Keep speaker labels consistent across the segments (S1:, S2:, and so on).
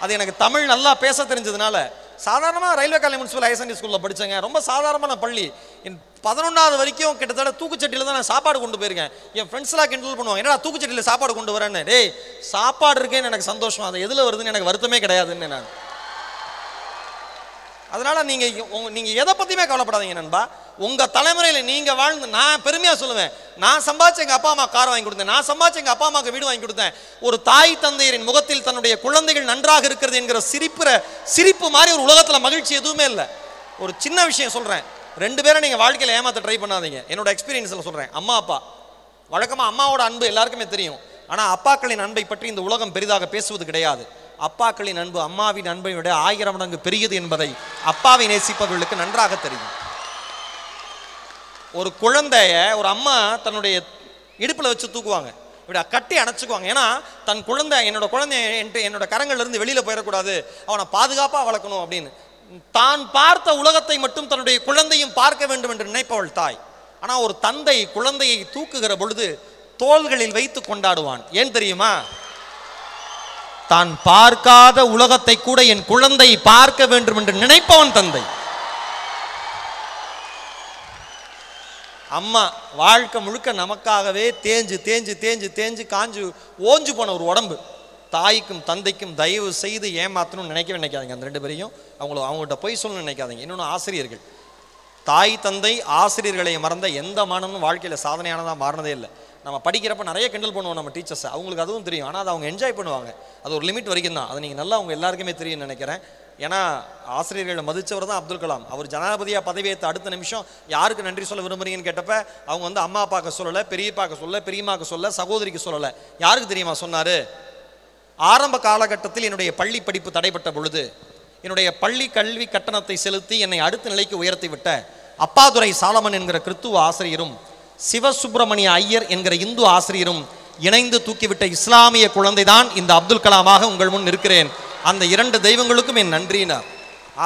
S1: அது எனக்கு தமிழ் நல்லா பேச தெரிஞ்சதுனால சாதாரணமாக railway college municipal higher secondary ஸ்கூலில் படித்தேங்க ரொம்ப சாதாரணமான பள்ளி. என் பதினொன்றாவது வரைக்கும் கிட்டத்தட்ட தூக்குச்சட்டியில் தான் நான் சாப்பாடு கொண்டு போயிருக்கேன். என் ஃப்ரெண்ட்ஸ்லாம் கிண்டல் பண்ணுவாங்க என்னடா தூக்குச்சட்டியில் சாப்பாடு கொண்டு வரேன்னு டேய் சாப்பாடு இருக்கேன்னு எனக்கு சந்தோஷம். அது எதில் வருதுன்னு எனக்கு வருத்தமே கிடையாதுன்னு நான். அதனால் நீங்கள் உங்க- நீங்கள் எதை பற்றியுமே கவலைப்படாதீங்க நண்பா. உங்கள் தலைமுறையில் நீங்கள் வாழ்ந்து நான் பெருமையாக சொல்லுவேன். நான் சம்பாதிச்சு எங்கள் அப்பா அம்மா கார் வாங்கி கொடுத்தேன். நான் சம்பாதிச்சு எங்கள் அப்பா அம்மாக்கு வீடு வாங்கி கொடுத்தேன். ஒரு தாய் தந்தையரின் முகத்தில் தன்னுடைய குழந்தைகள் நன்றாக இருக்கிறது என்கிற சிரிப்புற சிரிப்பு மாதிரி ஒரு உலகத்தில் மகிழ்ச்சி எதுவுமே இல்லை. ஒரு சின்ன விஷயம் சொல்கிறேன் ரெண்டு பேரும் நீங்கள் வாழ்க்கையில் ஏமாற்ற ட்ரை பண்ணாதீங்க. என்னோட எக்ஸ்பீரியன்ஸில் சொல்கிறேன் அம்மா அப்பா. வழக்கமாக அம்மாவோட அன்பு எல்லாருக்குமே தெரியும். ஆனால் அப்பாக்களின் அன்பை பற்றி இந்த உலகம் பெரிதாக பேசுவது கிடையாது. அப்பாக்களின் அன்பு அம்மாவின் அன்பை விட ஆயிரம் மடங்கு பெரியது என்பதை அப்பாவை நேசிப்பவர்களுக்கு நன்றாக தெரியும். ஒரு குழந்தைய ஒரு அம்மா தன்னுடைய இடுப்பில் வச்சு தூக்குவாங்க. இப்படி கட்டி அணைச்சிக்குவாங்க. ஏன்னா தன் குழந்தை என்னோட குழந்தை என்கிட்ட- என்னோட கரங்கள்ல இருந்து வெளியில போயிடக்கூடாது. அவனை பாதுகாப்பாக வளர்க்கணும் அப்படின்னு. தான் பார்த்த உலகத்தை மட்டும் தன்னுடைய குழந்தையும் பார்க்க வேண்டும் என்று நினைப்பவள் தாய். ஆனால் ஒரு தந்தை குழந்தையை தூக்குகிற பொழுது தோள்களில் வைத்து கொண்டாடுவான். ஏன் தெரியுமா? தான் பார்க்காத உலகத்தை கூட என் குழந்தை பார்க்க வேண்டும் என்று நினைப்பவன் தந்தை. அம்மா வாழ்க்கை முழுக்க நமக்காகவே தேஞ்சு தேஞ்சு தேஞ்சு தேஞ்சு காஞ்சு ஓஞ்சு போன ஒரு உடம்பு. தாய்க்கும் தந்தைக்கும் தயவு செய்து ஏமாத்தணும்னு நினைக்கவே நினைக்காதீங்க அந்த ரெண்டு பேரையும். அவங்கள அவங்ககிட்ட போய் சொல்லணும்னு நினைக்காதீங்க. இன்னொன்று ஆசிரியர்கள். தாய் தந்தை ஆசிரியர்களை மறந்த எந்த மாணவனும் வாழ்க்கையில் சாதனையானதாக மாறினதே இல்லை. நம்ம படிக்கிறப்ப நிறைய கிண்டல் பண்ணுவோம் நம்ம டீச்சர்ஸை அவங்களுக்கு அதுவும் தெரியும். ஆனால் அதை அவங்க என்ஜாய் பண்ணுவாங்க. அது ஒரு லிமிட் வரைக்கும் தான். அது நீங்கள் நல்லா அவங்க எல்லாருக்குமே தெரியும்னு நினைக்கிறேன். ஏன்னா ஆசிரியர்களை மதித்தவர் தான் அப்துல் கலாம். அவர் ஜனாதிபதியாக பதவியேற்ற அடுத்த நிமிஷம் யாருக்கு நன்றி சொல்ல விரும்புறீங்கன்னு கேட்டப்ப அவங்க வந்து அம்மா அப்பாக்க சொல்லலை பெரியப்பாக்க சொல்ல பெரியம்மாக்கு சொல்ல சகோதரிக்கு சொல்லலை. யாருக்கு தெரியுமா சொன்னார்? ஆரம்ப காலகட்டத்தில் என்னுடைய பள்ளி படிப்பு தடைப்பட்ட பொழுது என்னுடைய பள்ளி கல்வி கட்டணத்தை செலுத்தி என்னை அடுத்த நிலைக்கு உயர்த்தி விட்ட அப்பாதுரை சாலமன் என்கிற கிறித்துவ ஆசிரியரும் சிவசுப்பிரமணிய ஐயர் என்கிற இந்து ஆசிரியரும் இணைந்து தூக்கிவிட்ட இஸ்லாமிய குழந்தைதான் இந்த அப்துல் கலாமாக உங்கள் முன் இருக்கிறேன் அந்த இரண்டு தெய்வங்களுக்கும் என் நன்றினார்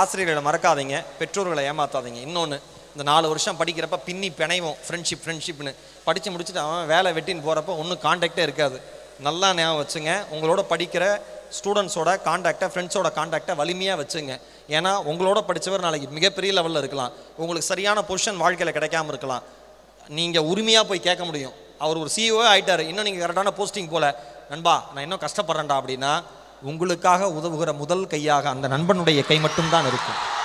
S1: ஆசிரியர்களை மறக்காதீங்க பெற்றோர்களை ஏமாத்தாதீங்க. இன்னொன்று இந்த நாலு வருஷம் படிக்கிறப்ப பின்னி பிணைவோம் ஃப்ரெண்ட்ஷிப் ஃப்ரெண்ட்ஷிப்னு படித்து முடிச்சுட்டு அவன் வேலை வெட்டின்னு போகிறப்ப ஒன்றும் காண்டாக்டே இருக்காது. நல்லா ஞாபகம் வச்சுங்க. உங்களோட படிக்கிற ஸ்டூடெண்ட்ஸோட காண்டாக்டை ஃப்ரெண்ட்ஸோட காண்டாக்டை வலிமையாக வச்சுங்க. ஏன்னா உங்களோட படித்தவர் நாளைக்கு மிகப்பெரிய லெவலில் இருக்கலாம். உங்களுக்கு சரியான பொசிஷன் வாழ்க்கையில் கிடைக்காம இருக்கலாம். நீங்கள் உரிமையாக போய் கேட்க முடியும். அவர் ஒரு சிஇஓ ஆகிட்டார் இன்னும் நீங்கள் கரெக்டான போஸ்டிங் போல. நண்பா நான் இன்னும் கஷ்டப்படுறேன்டா அப்படின்னா உங்களுக்காக உதவுகிற முதல் கையாக அந்த நண்பனுடைய கை மட்டும்தான் இருக்கும்.